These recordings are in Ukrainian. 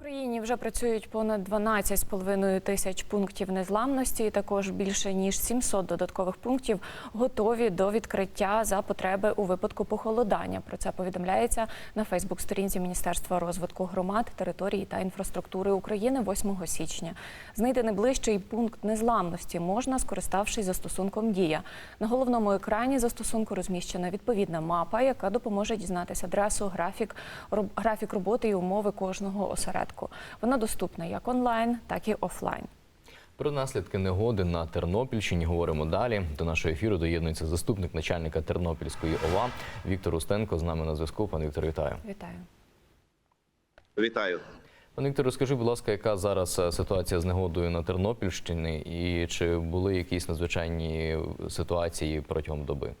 Україні вже працюють понад 12,5 тисяч пунктів незламності. і Також більше ніж 700 додаткових пунктів готові до відкриття за потреби у випадку похолодання. Про це повідомляється на Фейсбук-сторінці Міністерства розвитку громад, території та інфраструктури України 8 січня. Знайти найближчий пункт незламності можна, скориставшись застосунком Дія. На головному екрані застосунку розміщена відповідна мапа, яка допоможе дізнатися адресу, графік, графік роботи і умови кожного осередку. Вона доступна як онлайн, так і офлайн. Про наслідки негоди на Тернопільщині говоримо далі. До нашого ефіру доєднується заступник начальника Тернопільської ОВА Віктор Устенко. З нами на зв'язку. Пане Віктор, вітаю. Вітаю. Вітаю. Пане Віктор, розкажи, будь ласка, яка зараз е, ситуація з негодою на Тернопільщині, і чи були якісь надзвичайні ситуації протягом доби?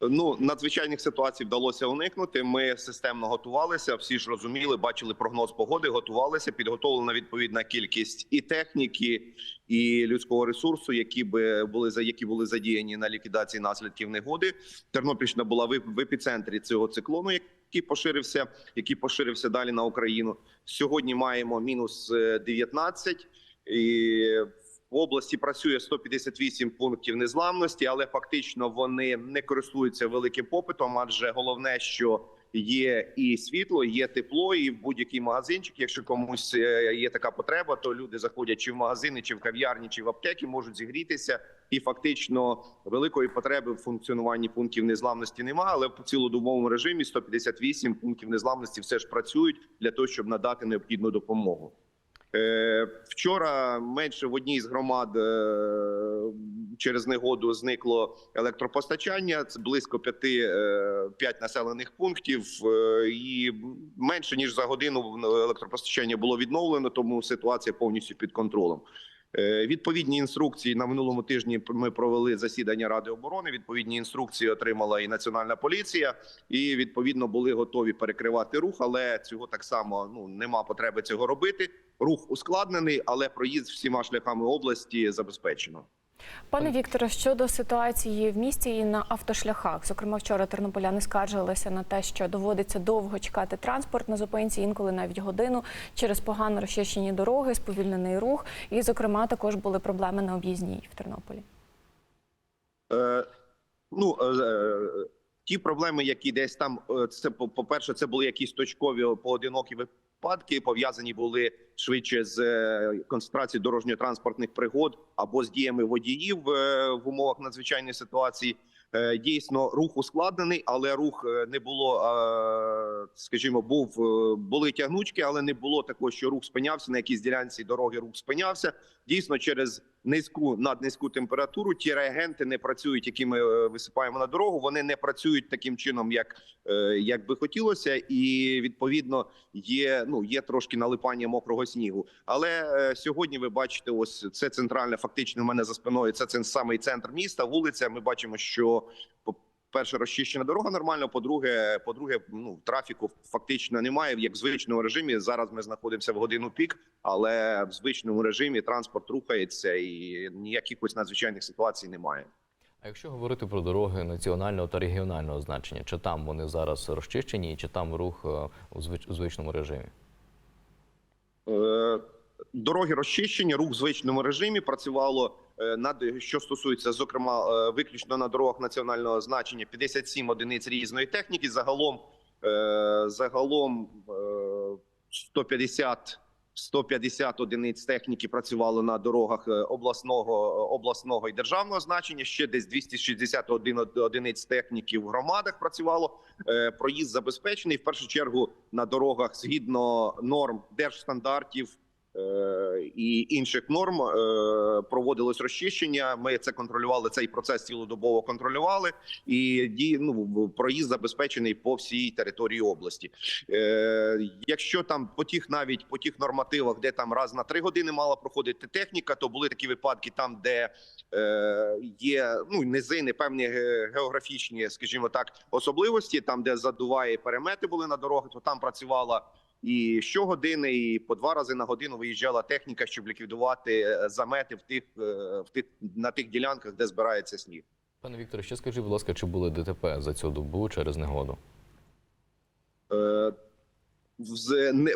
Ну надзвичайних ситуацій вдалося уникнути. Ми системно готувалися. Всі ж розуміли, бачили прогноз погоди, готувалися. Підготовлена відповідна кількість і техніки, і людського ресурсу, які би були за які були задіяні на ліквідації наслідків негоди. Тернопільщина була в, епіцентрі цього циклону, який поширився, який поширився далі на Україну. Сьогодні маємо мінус е, 19 і. В області працює 158 пунктів незламності, але фактично вони не користуються великим попитом. Адже головне, що є і світло, є тепло, і будь-який магазинчик. Якщо комусь е, є така потреба, то люди заходять чи в магазини, чи в кав'ярні, чи в аптеки, можуть зігрітися. І фактично великої потреби в функціонуванні пунктів незламності немає. Але в цілодобовому режимі 158 пунктів незламності все ж працюють для того, щоб надати необхідну допомогу. Е, Вчора менше в одній з громад е, через негоду зникло електропостачання. Це близько п'яти е, п'ять населених пунктів, е, і менше ніж за годину електропостачання було відновлено, тому ситуація повністю під контролем. Е, Відповідні інструкції на минулому тижні ми провели засідання Ради оборони. Відповідні інструкції отримала і національна поліція, і відповідно були готові перекривати рух. Але цього так само ну нема потреби цього робити. Рух ускладнений, але проїзд всіма шляхами області забезпечено. Пане Вікторе, щодо ситуації в місті і на автошляхах, зокрема, вчора тернополяни скаржилися на те, що доводиться довго чекати транспорт на зупинці, інколи навіть годину через погано розчищені дороги, сповільнений рух. І, зокрема, також були проблеми на об'їзній в Тернополі. Е, ну е, е, ті проблеми, які десь там е, це по перше, це були якісь точкові поодинокі випадки, пов'язані були швидше з е, концентрацією дорожньо-транспортних пригод або з діями водіїв е, в умовах надзвичайної ситуації. Е, Дійсно, рух ускладнений, але рух не було, скажімо, був були тягнучки, але не було такого, що рух спинявся на якійсь ділянці дороги. Рух спинявся. Дійсно, через низьку наднизьку температуру ті реагенти не працюють, які ми е, висипаємо на дорогу. Вони не працюють таким чином, як, е, як би хотілося, і відповідно є ну є трошки налипання мокрого снігу. Але е, сьогодні ви бачите, ось це центральне, фактично в мене за спиною. Це, це самий центр міста. Вулиця. Ми бачимо, що перше, розчищена дорога нормально. По-друге, по-друге, ну трафіку фактично немає. Як в звичному режимі. Зараз ми знаходимося в годину пік, але в звичному режимі транспорт рухається і ніяких ось надзвичайних ситуацій немає. А якщо говорити про дороги національного та регіонального значення, чи там вони зараз розчищені, чи там рух е, у звичному режимі? Е, Дороги розчищені, рух в звичному режимі працювало е, над що стосується, зокрема, е, виключно на дорогах національного значення 57 одиниць різної техніки. Загалом е, загалом е, 150 150 одиниць техніки працювало на дорогах обласного обласного і державного значення. Ще десь 261 од- одиниць техніки в громадах працювало. Проїзд забезпечений в першу чергу на дорогах згідно норм держстандартів і інших норм е, проводилось розчищення. Ми це контролювали. Цей процес цілодобово контролювали, і ну, проїзд забезпечений по всій території області. Е, Якщо там по тих навіть по тих нормативах, де там раз на три години мала проходити техніка, то були такі випадки, там де е, є ну низини, певні географічні, скажімо так, особливості, там де задуває перемети були на дорогах, то там працювала. І щогодини, і по два рази на годину виїжджала техніка, щоб ліквідувати е, замети в тих, е, в тих на тих ділянках, де збирається сніг. Пане Вікторе, ще скажіть, будь ласка, чи були ДТП за цю добу через негоду? Е,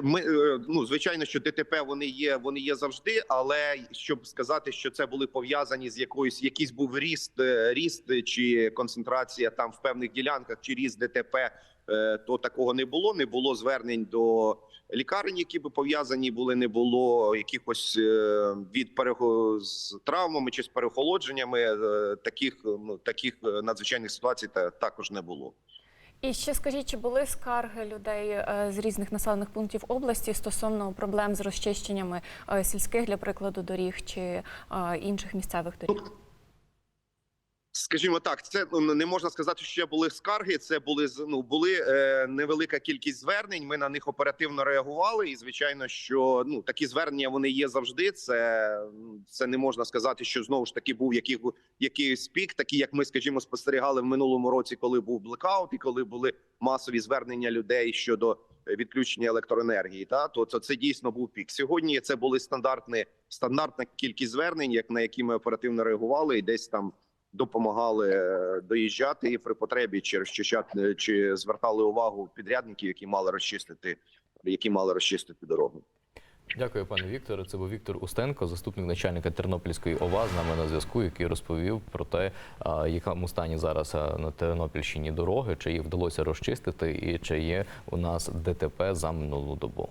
Ми, е, ну, звичайно, що ДТП вони є, вони є завжди, але щоб сказати, що це були пов'язані з якоюсь, якийсь був ріст, е, ріст чи концентрація там в певних ділянках, чи ріст ДТП, е, то такого не було. Не було звернень до лікарень, які би пов'язані були. Не було якихось від перего з травмами чи з переохолодженнями. е, Таких ну таких надзвичайних ситуацій та також не було. І ще скажіть, чи були скарги людей е, з різних населених пунктів області стосовно проблем з розчищеннями е, сільських, для прикладу, доріг чи е, інших місцевих доріг? Скажімо так, це ну, не можна сказати, що були скарги. Це були ну, були е, невелика кількість звернень. Ми на них оперативно реагували. І звичайно, що ну такі звернення вони є завжди. Це, це не можна сказати, що знову ж таки був який, якийсь пік, такий як ми, скажімо, спостерігали в минулому році, коли був блекаут, і коли були масові звернення людей щодо е, відключення електроенергії. Та то, то це дійсно був пік. Сьогодні це були стандартні стандартна кількість звернень, як на які ми оперативно реагували, і десь там допомагали е, доїжджати і при потребі чи розчищати, чи звертали увагу підрядників, які мали розчистити, які мали розчистити дорогу. Дякую, пане Вікторе. Це був Віктор Устенко, заступник начальника Тернопільської ОВА, з нами на зв'язку, який розповів про те, а, якому стані зараз на Тернопільщині дороги, чи їх вдалося розчистити, і чи є у нас ДТП за минулу добу.